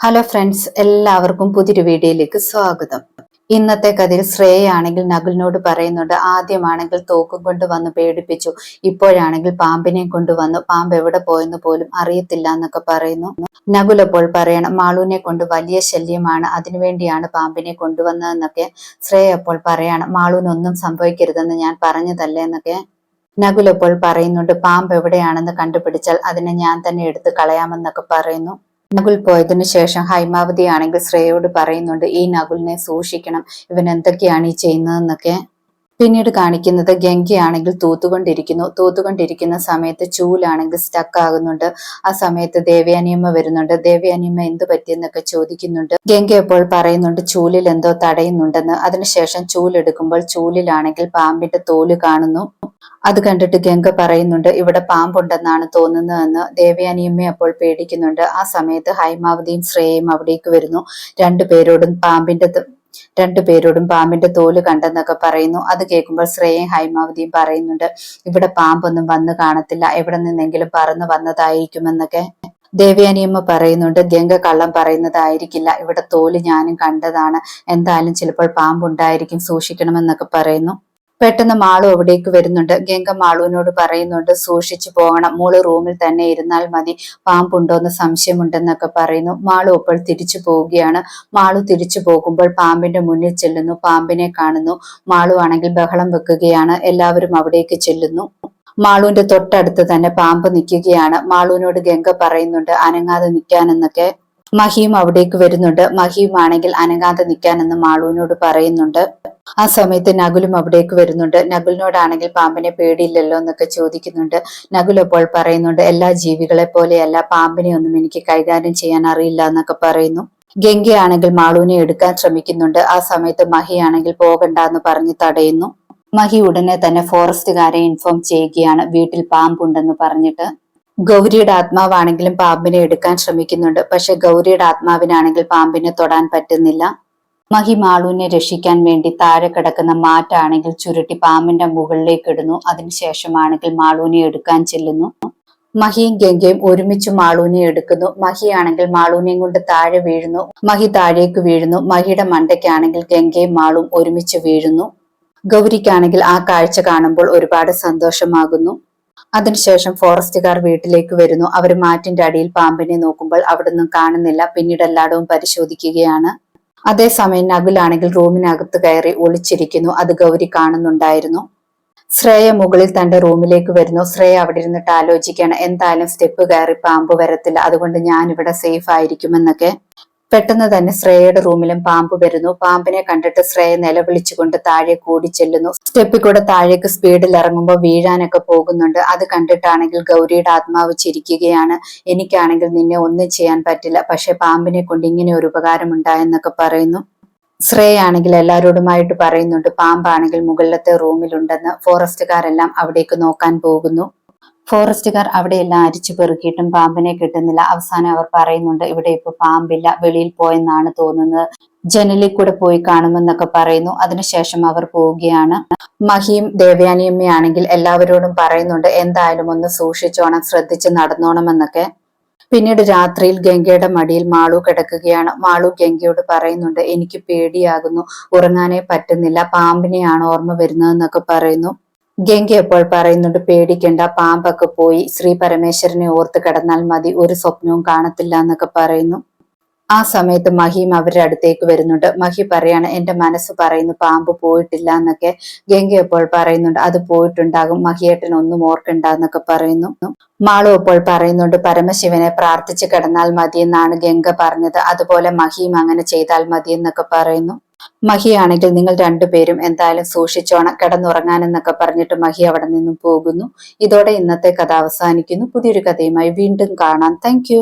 Hello friends എല്ലാവർക്കും പുതിയൊരു വീഡിയോയിലേക്ക് സ്വാഗതം. ഇന്നത്തെ കഥയിൽ ശ്രേയാണെങ്കിൽ നകുലിനോട് പറയുന്നുണ്ട് ആദ്യമാണെങ്കിൽ തോക്കും കൊണ്ട് വന്ന് പേടിപ്പിച്ചു ഇപ്പോഴാണെങ്കിൽ പാമ്പിനെ കൊണ്ടുവന്നു പാമ്പ് എവിടെ പോയെന്ന് പോലും അറിയത്തില്ല എന്നൊക്കെ പറയുന്നു. നകുൽ അപ്പോൾ പറയണം മാളൂനെ കൊണ്ട് വലിയ ശല്യമാണ് അതിനുവേണ്ടിയാണ് പാമ്പിനെ കൊണ്ടുവന്നതെന്നൊക്കെ ശ്രേയ അപ്പോൾ പറയണം. മാളൂനൊന്നും സംഭവിക്കരുതെന്ന് ഞാൻ പറഞ്ഞതല്ലേ എന്നൊക്കെ നകുൽ അപ്പോൾ പറയുന്നുണ്ട് പാമ്പ് എവിടെയാണെന്ന് കണ്ടുപിടിച്ചാൽ അതിനെ ഞാൻ തന്നെ എടുത്ത് കളയാമെന്നൊക്കെ പറയുന്നു. നകുൽ പോയതിനു ശേഷം ഹൈമാവതി ആണെങ്കിൽ ശ്രേയോട് പറയുന്നുണ്ട് ഈ നകുലിനെ സൂക്ഷിക്കണം. ഇവൻ എന്തൊക്കെയാണ് ഈ ചെയ്യുന്നതെന്നൊക്കെ പിന്നീട് കാണിക്കുന്നത്. ഗംഗയാണെങ്കിൽ തൂത്തുകൊണ്ടിരിക്കുന്നു. തൂത്തുകൊണ്ടിരിക്കുന്ന സമയത്ത് ചൂലാണെങ്കിൽ സ്റ്റക്ക് ആകുന്നുണ്ട്. ആ സമയത്ത് ദേവയാനിയമ്മ വരുന്നുണ്ട്. ദേവയാനിയമ്മ എന്ത് പറ്റിയെന്നൊക്കെ ചോദിക്കുന്നുണ്ട്. ഗംഗ എപ്പോൾ പറയുന്നുണ്ട് ചൂലിൽ എന്തോ തടയുന്നുണ്ടെന്ന്. അതിനുശേഷം ചൂലെടുക്കുമ്പോൾ ചൂലിലാണെങ്കിൽ പാമ്പിന്റെ തോൽ കാണുന്നു. അത് കണ്ടിട്ട് ഗംഗ പറയുന്നുണ്ട് ഇവിടെ പാമ്പുണ്ടെന്നാണ് തോന്നുന്നതെന്ന് ദേവയാനിയമ്മ അപ്പോൾ പേടിക്കുന്നുണ്ട്. ആ സമയത്ത് ഹൈമാവതിയും ശ്രേയയും അവിടേക്ക് വരുന്നു. രണ്ടുപേരോടും പാമ്പിന്റെ രണ്ടുപേരോടും പാമ്പിന്റെ തോൽ കണ്ടെന്നൊക്കെ പറയുന്നു. അത് കേൾക്കുമ്പോൾ ശ്രേയയും ഹൈമാവതിയും പറയുന്നുണ്ട് ഇവിടെ പാമ്പൊന്നും വന്ന് കാണത്തില്ല. എവിടെ നിന്നെങ്കിലും പറന്നു വന്നതായിരിക്കുമെന്നൊക്കെ. ദേവയാനിയമ്മ പറയുന്നുണ്ട് ഗംഗ കള്ളം പറയുന്നതായിരിക്കില്ല. ഇവിടെ തോൽ ഞാനും കണ്ടതാണ്. എന്തായാലും ചിലപ്പോൾ പാമ്പുണ്ടായിരിക്കും സൂക്ഷിക്കണമെന്നൊക്കെ പറയുന്നു. പെട്ടെന്ന് മാളു അവിടേക്ക് വരുന്നുണ്ട്. ഗംഗ മാളുവിനോട് പറയുന്നുണ്ട് സൂക്ഷിച്ചു പോകണം. മോൾ റൂമിൽ തന്നെ ഇരുന്നാൽ മതി. പാമ്പുണ്ടോന്ന് സംശയമുണ്ടെന്നൊക്കെ പറയുന്നു. മാളു അപ്പോൾ തിരിച്ചു പോവുകയാണ്. മാളു തിരിച്ചു പോകുമ്പോൾ പാമ്പിന്റെ മുന്നിൽ ചെല്ലുന്നു. പാമ്പിനെ കാണുന്നു. മാളു ആണെങ്കിൽ ബഹളം വെക്കുകയാണ്. എല്ലാവരും അവിടേക്ക് ചെല്ലുന്നു. മാളുവിന്റെ തൊട്ടടുത്ത് തന്നെ പാമ്പ് നിൽക്കുകയാണ്. മാളുവിനോട് ഗംഗ പറയുന്നുണ്ട് അനങ്ങാതെ നിൽക്കാനെന്നൊക്കെ. മഹിയും അവിടേക്ക് വരുന്നുണ്ട്. മഹിയും ആണെങ്കിൽ അനങ്ങാതെ നിൽക്കാനെന്ന് മാളുവിനോട് പറയുന്നുണ്ട്. ആ സമയത്ത് നകുലും അവിടേക്ക് വരുന്നുണ്ട്. നകുലിനോടാണെങ്കിൽ പാമ്പിനെ പേടിയില്ലല്ലോ എന്നൊക്കെ ചോദിക്കുന്നുണ്ട്. നകുൽ അപ്പോൾ പറയുന്നുണ്ട് എല്ലാ ജീവികളെ പോലെയല്ല പാമ്പിനെ ഒന്നും എനിക്ക് കൈകാര്യം ചെയ്യാൻ അറിയില്ല എന്നൊക്കെ പറയുന്നു. ഗംഗയാണെങ്കിൽ മാളുവിനെ എടുക്കാൻ ശ്രമിക്കുന്നുണ്ട്. ആ സമയത്ത് മഹിയാണെങ്കിൽ പോകണ്ട എന്ന് പറഞ്ഞ് തടയുന്നു. മഹി ഉടനെ തന്നെ ഫോറസ്റ്റുകാരെ ഇൻഫോം ചെയ്യുകയാണ്. വീട്ടിൽ പാമ്പുണ്ടെന്ന് പറഞ്ഞിട്ട്. ഗൗരിയുടെ ആത്മാവാണെങ്കിലും പാമ്പിനെ എടുക്കാൻ ശ്രമിക്കുന്നുണ്ട്. പക്ഷെ ഗൗരിയുടെ ആത്മാവിനാണെങ്കിൽ പാമ്പിനെ തൊടാൻ പറ്റുന്നില്ല. മഹി മാളുവിനെ രക്ഷിക്കാൻ വേണ്ടി താഴെ കിടക്കുന്ന മാറ്റാണെങ്കിൽ ചുരുട്ടി പാമ്പിന്റെ മുകളിലേക്ക് ഇടുന്നു. അതിനുശേഷമാണെങ്കിൽ മാളൂനെ എടുക്കാൻ ചെല്ലുന്നു. മഹിയും ഗംഗയും ഒരുമിച്ച് മാളൂനെ എടുക്കുന്നു. മഹിയാണെങ്കിൽ മാളൂനെയും കൊണ്ട് താഴെ വീഴുന്നു. മഹി താഴേക്ക് വീഴുന്നു. മഹിയുടെ മണ്ടയ്ക്കാണെങ്കിൽ ഗംഗയും മാളും ഒരുമിച്ച് വീഴുന്നു. ഗൗരിക്കാണെങ്കിൽ ആ കാഴ്ച കാണുമ്പോൾ ഒരുപാട് സന്തോഷമാകുന്നു. അതിനുശേഷം ഫോറസ്റ്റുകാർ വീട്ടിലേക്ക് വരുന്നു. അവർ മാറ്റിന്റെ അടിയിൽ പാമ്പിനെ നോക്കുമ്പോൾ അവിടെ നിന്നും കാണുന്നില്ല. പിന്നീട് എല്ലായിടവും പരിശോധിക്കുകയാണ്. അതേസമയം നകുലാണെങ്കിൽ റൂമിനകത്ത് കയറി ഒളിച്ചിരിക്കുന്നു. അത് ഗൗരി കാണുന്നുണ്ടായിരുന്നു. ശ്രേയ മുകളിൽ തന്റെ റൂമിലേക്ക് വരുന്നു. ശ്രേയ അവിടെ ഇരുന്നിട്ട് ആലോചിക്കുകയാണ്. എന്തായാലും സ്റ്റെപ്പ് കയറി പാമ്പ് വരത്തില്ല. അതുകൊണ്ട് ഞാൻ ഇവിടെ സേഫ് ആയിരിക്കുമെന്നൊക്കെ. പെട്ടെന്ന് തന്നെ ശ്രേയയുടെ റൂമിലും പാമ്പ് വരുന്നു. പാമ്പിനെ കണ്ടിട്ട് ശ്രേയ നിലവിളിച്ചുകൊണ്ട് താഴെ കൂടി ചെല്ലുന്നു. സ്റ്റെപ്പിൽ കൂടെ താഴേക്ക് സ്പീഡിൽ ഇറങ്ങുമ്പോൾ വീഴാനൊക്കെ പോകുന്നുണ്ട്. അത് കണ്ടിട്ടാണെങ്കിൽ ഗൗരിയുടെ ആത്മാവ് ചിരിക്കുകയാണ്. എനിക്കാണെങ്കിൽ നിന്നെ ഒന്നും ചെയ്യാൻ പറ്റില്ല. പക്ഷെ പാമ്പിനെ കൊണ്ട് ഇങ്ങനെ ഒരു ഉപകാരം ഉണ്ടായെന്നൊക്കെ പറയുന്നു. ശ്രേയാണെങ്കിൽ എല്ലാവരോടുമായിട്ട് പറയുന്നുണ്ട്. പാമ്പാണെങ്കിൽ മുകളിലത്തെ റൂമിലുണ്ടെന്ന്. ഫോറസ്റ്റുകാരെല്ലാം അവിടേക്ക് നോക്കാൻ പോകുന്നു. ഫോറസ്റ്റുകാർ അവിടെയെല്ലാം അരിച്ചു പെറുക്കിയിട്ടും പാമ്പിനെ കിട്ടുന്നില്ല. അവസാനം അവർ പറയുന്നുണ്ട് ഇവിടെ ഇപ്പൊ പാമ്പില്ല വെളിയിൽ പോയെന്നാണ് തോന്നുന്നത്. ജനലിൽ കൂടെ പോയി കാണുമെന്നൊക്കെ പറയുന്നു. അതിനുശേഷം അവർ പോവുകയാണ്. മഹിയും ദേവയാനിയമ്മയാണെങ്കിൽ എല്ലാവരോടും പറയുന്നുണ്ട് എന്തായാലും ഒന്ന് സൂക്ഷിച്ചോണം ശ്രദ്ധിച്ച് നടന്നോണമെന്നൊക്കെ. പിന്നീട് രാത്രിയിൽ ഗംഗയുടെ മടിയിൽ മാളു കിടക്കുകയാണ്. മാളു ഗംഗയോട് പറയുന്നുണ്ട് എനിക്ക് പേടിയാകുന്നു. ഉറങ്ങാനേ പറ്റുന്നില്ല. പാമ്പിനെയാണ് ഓർമ്മ വരുന്നതെന്നൊക്കെ പറയുന്നു. ഗംഗ എപ്പോൾ പറയുന്നുണ്ട് പേടിക്കേണ്ട പാമ്പൊക്കെ പോയി. ശ്രീ പരമേശ്വരനെ ഓർത്ത് കിടന്നാൽ മതി ഒരു സ്വപ്നവും കാണത്തില്ല എന്നൊക്കെ പറയുന്നു. ആ സമയത്ത് മഹിയും അവരുടെ അടുത്തേക്ക് വരുന്നുണ്ട്. മഹി പറയാണ് എന്റെ മനസ്സ് പറയുന്നു പാമ്പ് പോയിട്ടില്ല എന്നൊക്കെ. ഗംഗ എപ്പോൾ പറയുന്നുണ്ട് അത് പോയിട്ടുണ്ടാകും മഹിയേട്ടൻ ഒന്നും ഓർക്കണ്ട എന്നൊക്കെ പറയുന്നു. മാളു ഇപ്പോൾ പറയുന്നുണ്ട് പരമശിവനെ പ്രാർത്ഥിച്ച് കിടന്നാൽ മതി എന്നാണ് ഗംഗ പറഞ്ഞത്. അതുപോലെ മഹിയും അങ്ങനെ ചെയ്താൽ മതി എന്നൊക്കെ പറയുന്നു. മഹിയാണെങ്കിൽ നിങ്ങൾ രണ്ടുപേരും എന്തായാലും സൂക്ഷിച്ചോണം കിടന്നുറങ്ങാനെന്നൊക്കെ പറഞ്ഞിട്ട് മഹി അവിടെ നിന്നും പോകുന്നു. ഇതോടെ ഇന്നത്തെ കഥ അവസാനിക്കുന്നു. പുതിയൊരു കഥയുമായി വീണ്ടും കാണാം. താങ്ക്